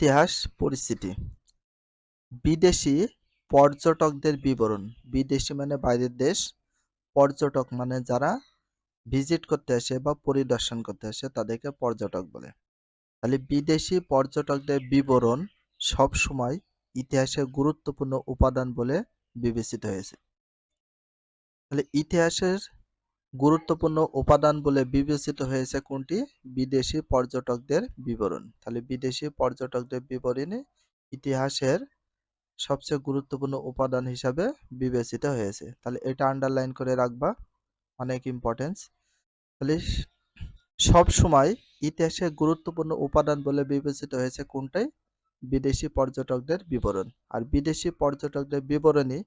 ইতিহাস পরিস্থিতি বিদেশি পর্যটকদের বিবরণ। বিদেশি মানে বাইরের দেশ। পর্যটক মানে যারা ভিজিট করতে আসে বা পরিদর্শন করতে আসে, তাদেরকে পর্যটক বলে। তাহলে বিদেশি পর্যটকদের বিবরণ সব সময় ইতিহাসের গুরুত্বপূর্ণ উপাদান বলে বিবেচিত হয়েছে। তাহলে ইতিহাসের গুরুত্বপূর্ণ উপাদান বলে বিবেচিত হয়েছে কোনটি? বিদেশি পর্যটকদের বিবরণ। তাহলে বিদেশি পর্যটকদের বিবরণী ইতিহাসের সবচেয়ে গুরুত্বপূর্ণ উপাদান হিসাবে বিবেচিত হয়েছে। তাহলে এটা আন্ডারলাইন করে রাখবা, অনেক ইম্পর্টেন্স তাহলে সব সময় ইতিহাসের গুরুত্বপূর্ণ উপাদান বলে বিবেচিত হয়েছে কোনটাই? বিদেশি পর্যটকদের বিবরণ। আর বিদেশি পর্যটকদের বিবরণী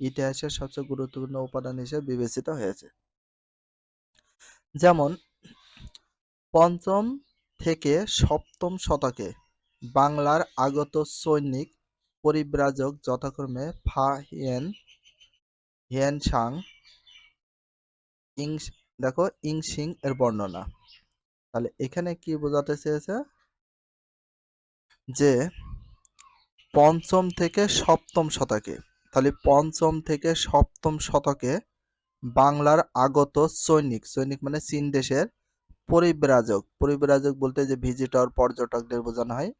ইতিহাসের সবচেয়ে গুরুত্বপূর্ণ উপাদান হিসেবে বিবেচিত হয়েছে। যেমন, পঞ্চম থেকে সপ্তম শতকে বাংলার আগত সৈনিক পরিব্রাজক যথাক্রমে ফা হিয়েন হিয়েনসাং ইং, দেখো ইংসিং এর বর্ণনা। তাহলে এখানে কি বোঝাতে চেয়েছে? যে, পঞ্চম থেকে সপ্তম শতকে, তাহলে পঞ্চম থেকে সপ্তম শতকে বাংলার আগত সৈনিক সৈনিক মানে চীন দেশের পরিব্রাজক। পরিব্রাজক বলতে যে ভিজিটর পর্যটকদের বোঝানো হয়।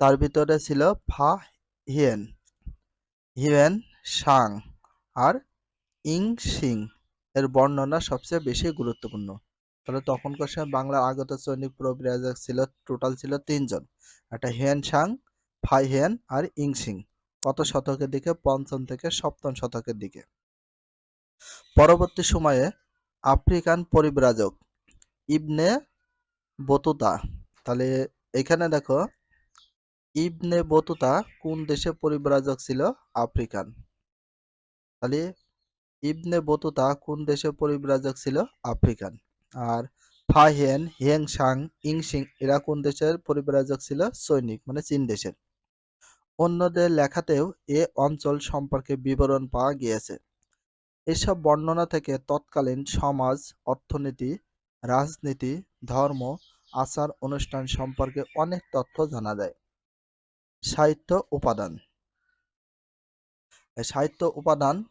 তার ভিতরে ছিল ফা Hien Hien Tsang R I Singh এর বর্ণনা সবচেয়ে বেশি গুরুত্বপূর্ণ। তাহলে তখনকার সময় বাংলার আগত সৈনিক পরিব্রাজক ছিল টোটাল ছিল তিনজন। একটা হিয়েন সাং ফাই হিয়েন আর ইং সিং কত শতকের দিকে? পঞ্চম থেকে সপ্তম শতকের দিকে। পরবর্তী সময়ে আফ্রিকান পরিব্রাজক ইবনে বতুতা। তাহলে এখানে দেখো, ইবনে বতুতা কোন দেশে পরিব্রাজক ছিল? আফ্রিকান। তাহলে ইবনে বতুতা কোন দেশে পরিব্রাজক ছিল? আফ্রিকান। আর ফাহিয়েন হিয়েংসাং ইংসিং এরা কোন দেশের পরিব্রাজক ছিল? সৈনিক মানে চীন দেশের। অন্যদের লেখাতেও এ অঞ্চল সম্পর্কে বিবরণ পাওয়া গিয়েছে। এসব বর্ণনা থেকে তৎকালীন সমাজ, অর্থনীতি, রাজনীতি, ধর্ম, আচার অনুষ্ঠান সম্পর্কে অনেক তথ্য জানা যায়। সাহিত্য উপাদান। সাহিত্য উপাদান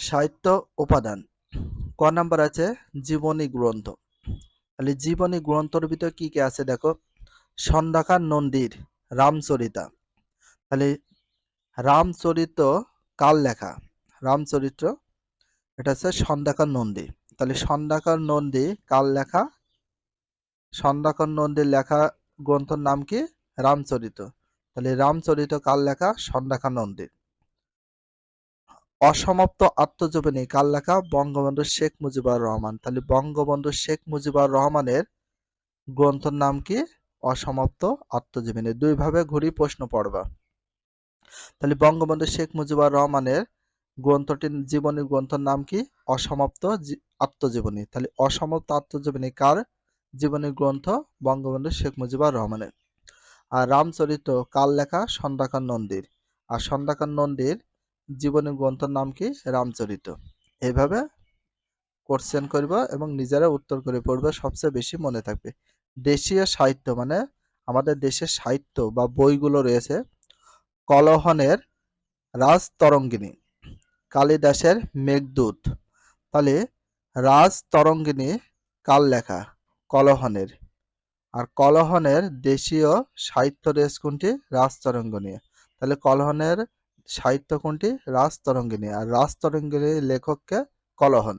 সাহিত্য উপাদান। ক নাম্বার আছে জীবনী গ্রন্থ। তাহলে জীবনী গ্রন্থর ভিতরে কি কি আছে দেখো? সন্ধ্যাকার নন্দীর রামচরিতা। তাহলে রামচরিত কাল লেখা? রামচরিত্র এটা হচ্ছে সন্ধ্যাকার নন্দী। তাহলে সন্ধ্যাকার নন্দী কাল লেখা? সন্ধ্যাকার নন্দীর লেখা গ্রন্থর নাম কি? রামচরিত। তাহলে রামচরিত কাল লেখা? সন্ধ্যাকার নন্দীর। অসমাপ্ত আত্মজীবনী কার লেখা? বঙ্গবন্ধু শেখ মুজিবুর রহমান। তাহলে বঙ্গবন্ধু শেখ মুজিবুর রহমানের গ্রন্থের নাম কি? অসমাপ্ত আত্মজীবনী। দুইভাবে ঘুরি প্রশ্ন পড়বা। তাহলে বঙ্গবন্ধু শেখ মুজিবুর রহমানের গ্রন্থটির জীবনী গ্রন্থের নাম কি? অসমাপ্ত আত্মজীবনী। তাহলে অসমাপ্ত আত্মজীবনী কার জীবনী গ্রন্থ? বঙ্গবন্ধু শেখ মুজিবুর রহমানের। আর রামচরিত কাল লেখা? সন্ধ্যাকার নন্দীর আর সন্ধ্যাকার নন্দীর জীবনী গ্রন্থের নাম কি? রামচরিত। এইভাবে কোশ্চেন করবে এবং নিজেরা উত্তর করে পড়বে সবচেয়ে বেশি মনে থাকবে। দেশীয় সাহিত্য মানে আমাদের দেশের সাহিত্য বা বইগুলো রয়েছে কলহনের রাজ তরঙ্গিনী কালিদাসের মেঘদূত, তাহলে রাজ তরঙ্গিনী কাল লেখা? কলহনের। আর কলহনের দেশীয় সাহিত্য রেস কোনটি? রাজ রাজতরঙ্গিনী। তাহলে কলহনের সাহিত্য কোনটি রাজ রাজতরঙ্গিনী আর রাজ রাজতরঙ্গিনীর লেখককে কলহন।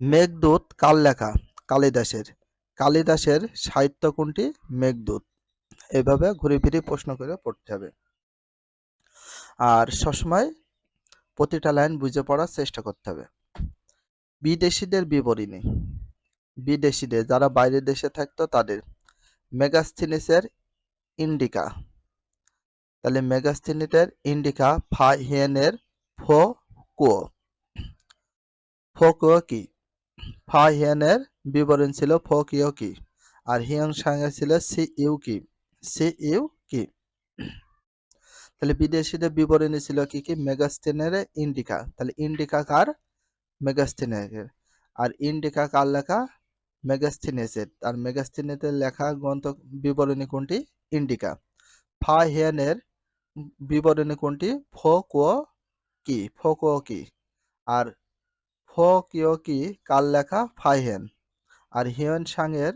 মেঘদূত কাল লেখা কালিদাসের। কালিদাসের সাহিত্য কোনটি মেঘদূত। এভাবে ঘুরে ফিরে প্রশ্ন করে পড়তে হবে। আর সবসময় প্রতিটা লাইন বুঝে পড়ার চেষ্টা করতে হবে। বিদেশিদের বিবরণী। বিদেশিদের, যারা বাইরের দেশে থাকতো তাদের। মেগাস্থিনিসের ইন্ডিকা। তাহলে মেগাস্থিনিটের ইন্ডিকা ফা হিয়েনের ফো কো ফোকীয় কি? ফা হিয়ানের বিবরণ ছিল ফোকীয় কি? আর হিয়ং সাংয়ের ছিল Si Yu Ki? Si Yu Ki? তাহলে বিদেশিদের বিবরণী ছিল কি কি? মেগাস্টেনের ইন্ডিকা। তাহলে ইন্ডিকা কার? মেগাস্টেনের। আর ইন্ডিকা কার লেখা? মেগাস্টিনেসের। আর মেগাস্টিনেতের লেখা গ্রন্থ বিবরণী কোনটি? ইন্ডিকা। ফা হিয়ানের বিবরণী কোনটি? ফোকো কি ফোকো কি আর ফোকিও কি কার লেখা? ফাইহেন। আর হিয়ন সাংয়ের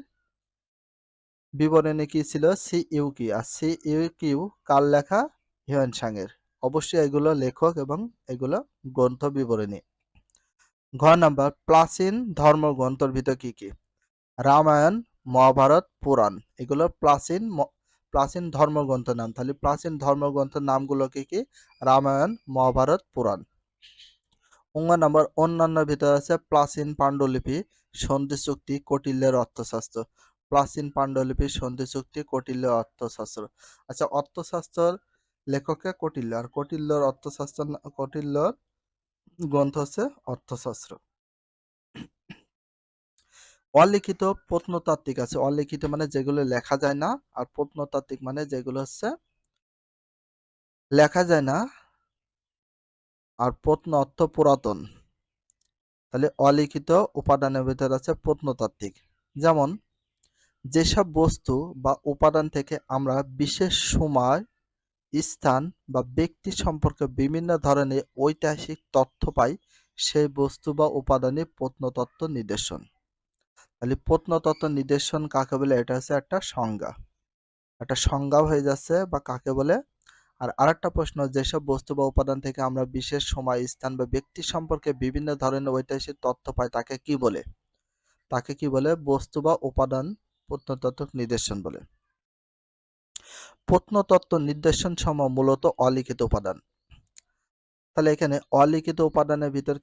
বিবরণী কি ছিল? Si Yu Ki? R C you Q কার লেখা? হিয়ন সাংয়ের। অবশ্যই এগুলো লেখক এবং এগুলো গ্রন্থ বিবরণী। ঘ নাম্বার, প্রাচীন ধর্মগ্রন্থর ভিতর কি কি? রামায়ণ, মহাভারত, পুরাণ। এগুলো প্রাচীন প্রাচীন ধর্মগ্রন্থ নাম। তাহলে প্রাচীন ধর্মগ্রন্থের নামগুলো কি রামায়ণ, মহাভারত, পুরাণ। অঙ্গ নাম্বার অন্যান্য ভিতরে আছে প্রাচীন পাণ্ডুলিপি, সন্ধি চুক্তি, কৌটিল্যের অর্থশাস্ত্র। প্রাচীন পাণ্ডুলিপি, সন্ধি চুক্তি, কৌটিল্যের অর্থশাস্ত্র। আচ্ছা অর্থশাস্ত্রের লেখকে কটিল্য। আর কৌটিল্যর অর্থশাস্ত্র কৌটিল্যর গ্রন্থ হচ্ছে অর্থশাস্ত্র। অলিখিত প্রত্নতাত্ত্বিক আছে। অলিখিত মানে যেগুলো লেখা যায় না আর প্রত্নতাত্ত্বিক মানে যেগুলো হচ্ছে লেখা যায় না আর প্রত্ন অর্থ পুরাতন। তাহলে অলিখিত উপাদানের ভিতরে আছে প্রত্নতাত্ত্বিক। যেমন যেসব বস্তু বা উপাদান থেকে আমরা বিশেষ সময়, স্থান বা ব্যক্তি সম্পর্কে বিভিন্ন ধরনের ঐতিহাসিক তথ্য পাই, সেই বস্তু বা উপাদানই প্রত্নতত্ত্ব নিদর্শন। তাহলে প্রত্নতত্ত্ব নিদর্শন কাকে বলে? এটা হচ্ছে একটা সংজ্ঞা। একটা সংজ্ঞা হয়ে যাচ্ছে বা কাকে বলে? আর আরেকটা প্রশ্ন, যেসব বস্তু বা উপাদান থেকে আমরা বিশেষ সময়, স্থান বা ব্যক্তি সম্পর্কে বিভিন্ন ধরনের ঐতিহাসিক তথ্য পাই, তাকে কি বলে? তাকে কি বলে? বস্তু বা উপাদান প্রত্নতত্ত্ব নিদর্শন বলে। প্রত্নতত্ত্ব নিদর্শন সমূহ মূলত অলিখিত উপাদান। তাহলে এখানে অলিখিত উপাদানের ভিতর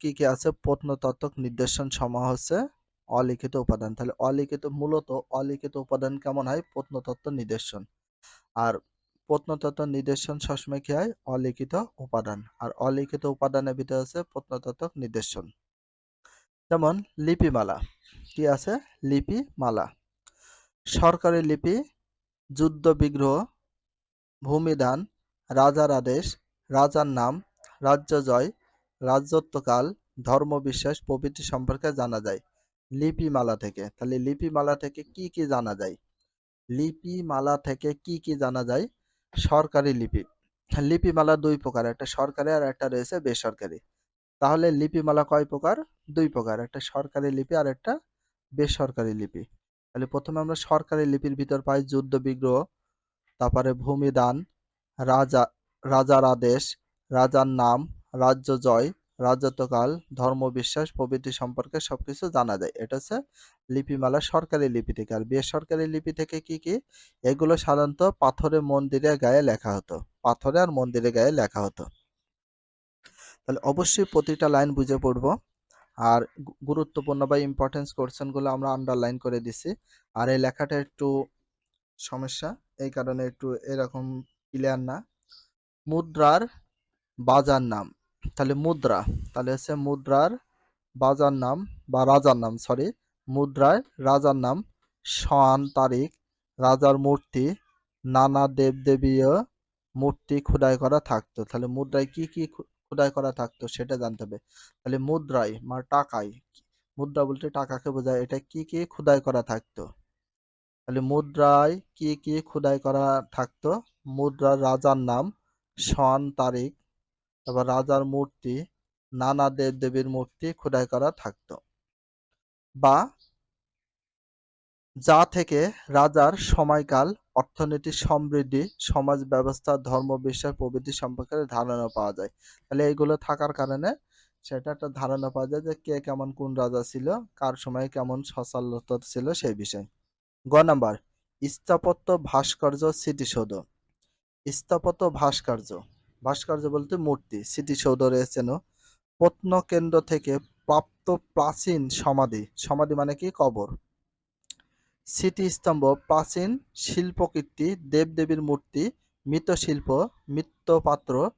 কি কি আছে? প্রত্নতত্ত্ব নিদর্শন সমূহ হচ্ছে অলিখিত উপাদান। তাহলে অলিখিত, মূলত অলিখিত উপাদান কেমন হয়? প্রত্নতত্ত্ব নিদর্শন। আর প্রত্নতত্ত্ব নিদর্শন সবসময় কি হয়? অলিখিত উপাদান। আর অলিখিত উপাদানের ভিতরে আছে প্রত্নতত্ত্ব নিদর্শন। যেমন লিপিমালা। কি আছে? লিপিমালা। সরকারি লিপি, যুদ্ধ বিগ্রহ, ভূমিদান, রাজার আদেশ, রাজার নাম, রাজ্য জয়, রাজত্বকাল, ধর্মবিশ্বাস প্রভৃতি সম্পর্কে জানা যায়। লিপিমালা থেকে। তাহলে লিপিমালা থেকে কি কি জানা যায়? লিপিমালা থেকে কি কি জানা যায়? সরকারি লিপি। লিপিমালা দুই প্রকার, একটা সরকারি আর একটা রয়েছে বেসরকারি। তাহলে লিপিমালা কয় প্রকার? দুই প্রকার, একটা সরকারি লিপি আর একটা বেসরকারি লিপি। তাহলে প্রথমে আমরা সরকারি লিপির ভিতর পাই যুদ্ধ বিগ্রহ, তারপরে ভূমিদান, রাজা, রাজার আদেশ, রাজার নাম, রাজ্য জয় রাজত্বকাল, ধর্মবিশ্বাস প্রভৃতি সম্পর্কে সবকিছু জানা যায়। এটা হচ্ছে লিপিমালা সরকারি লিপি থেকে। আর বেসরকারি লিপি থেকে কি কি? এগুলো সাধারণত পাথরে মন্দিরে গায়ে লেখা হতো। পাথরে আর মন্দিরে গায়ে লেখা হতো। তাহলে অবশ্যই প্রতিটা লাইন বুঝে পড়ব। আর গুরুত্বপূর্ণ বা ইম্পর্টেন্স কোশ্চেনগুলো আমরা আন্ডারলাইন করে দিছি। আর এই লেখাটা একটু সমস্যা, এই কারণে একটু এরকম ক্লিয়ার না। মুদ্রার বাজার নাম। তাহলে মুদ্রা, তাহলে হচ্ছে মুদ্রার বাজার নাম বা রাজার নাম সরি মুদ্রায় রাজার নাম সন তারিখ, রাজার মূর্তি, নানা দেবদেবীয় মূর্তি খোদাই করা থাকতো। তাহলে মুদ্রায় কি কি খোদাই করা থাকতো সেটা জানতে হবে। তাহলে মুদ্রায় মানে টাকায়, মুদ্রা বলতে টাকাকে বোঝায়, এটা কি কি খোদাই করা থাকতো? তাহলে মুদ্রায় কি কি খোদাই করা থাকতো? মুদ্রার রাজার নাম সন তারিখ তারপর রাজার মূর্তি, নানা দেব দেবীর মূর্তি খোদাই করা থাকতো। বা যা থেকে রাজার সময়কাল, অর্থনীতি সমৃদ্ধি, সমাজ ব্যবস্থা, ধর্ম, বিশ্বাস, প্রভৃতি সম্পর্কে ধারণা পাওয়া যায়। তাহলে এইগুলো থাকার কারণে সেটা একটা ধারণা পাওয়া যায় যে কে কেমন কোন রাজা ছিল, কার সময় কেমন সচলতা ছিল সেই বিষয়। গ নাম্বার, স্থাপত্য ভাস্কর্য স্মৃতিসৌধ। স্থাপত্য ভাস্কর্য। ভাস্কর্য বলতে মূর্তি স্মৃতিসৌধ রয়েছেন প্রত্নকেন্দ্র থেকে প্রাপ্ত প্রাচীন সমাধি। সমাধি মানে কি? কবর। স্মৃতিস্তম্ভ, প্রাচীন শিল্পকীর্তি, দেবদেবীর মূর্তি, মৃৎশিল্প, মৃৎপাত্র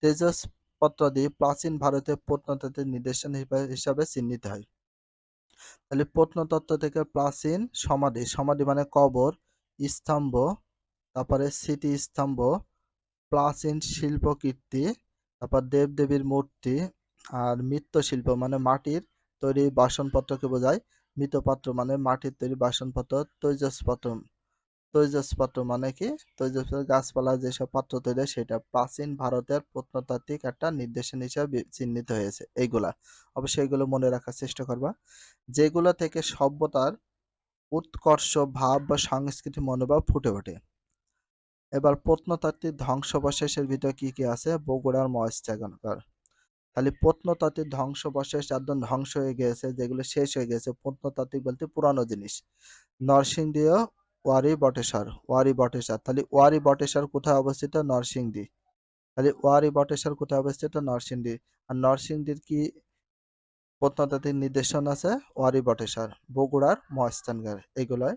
তেজস জিনিসপত্রাদি প্রাচীন ভারতের প্রত্নতত্ত্বের নিদর্শন হিসা- হিসাবে চিহ্নিত হয়। তাহলে প্রত্নতত্ত্ব থেকে প্রাচীন সমাধি সমাধি মানে কবর, স্তম্ভ, তারপরে স্মৃতি প্রাচীন শিল্পকীর্তি, তারপর দেবদেবীর মূর্তি আর মৃৎশিল্প মানে মাটির তৈরি বাসনপত্রকে বোঝায়। মৃৎপাত্র মানে মাটির তৈরি বাসনপত্র, তৈজসপত্র তৈজসপত্র মানে কি? তৈজসপত্র গাছপালা যেসব পাত্র তৈরি হয়, সেটা প্রাচীন ভারতের প্রত্নতাত্ত্বিক একটা নির্দেশন হিসাবে চিহ্নিত হয়েছে। এইগুলা। অবশ্যই এগুলো মনে রাখার চেষ্টা করবা। যেগুলো থেকে সভ্যতার উৎকর্ষ, ভাব বা সাংস্কৃতিক মনোভাব ফুটে ওঠে। এবার প্রত্নতাত্ত্বিক ধ্বংসাবশেষের ভিতরে কি কি আছে? বগুড়ার মহেশচাগনগর তাহলে প্রত্নতাত্ত্বিক ধ্বংসাবশেষ একদম ধ্বংস হয়ে গেছে যেগুলো শেষ হয়ে গেছে প্রত্নতাত্ত্বিক বলতে পুরানো জিনিস। নরসিংদীয় ওয়ারি বটেশ্বর ওয়ারি বটেশ্বর। তাহলে ওয়ারি বটেশ্বর কোথায় অবস্থিত? নরসিংদী। তাহলে ওয়ারি বটেশ্বর কোথায় অবস্থিত? নরসিংদী। আর নরসিংদীর কি প্রত্নতাত্ত্বিক নির্দেশন আছে? ওয়ারি বটেশ্বর, বগুড়ার মহাস্থানগড় এগুলোয়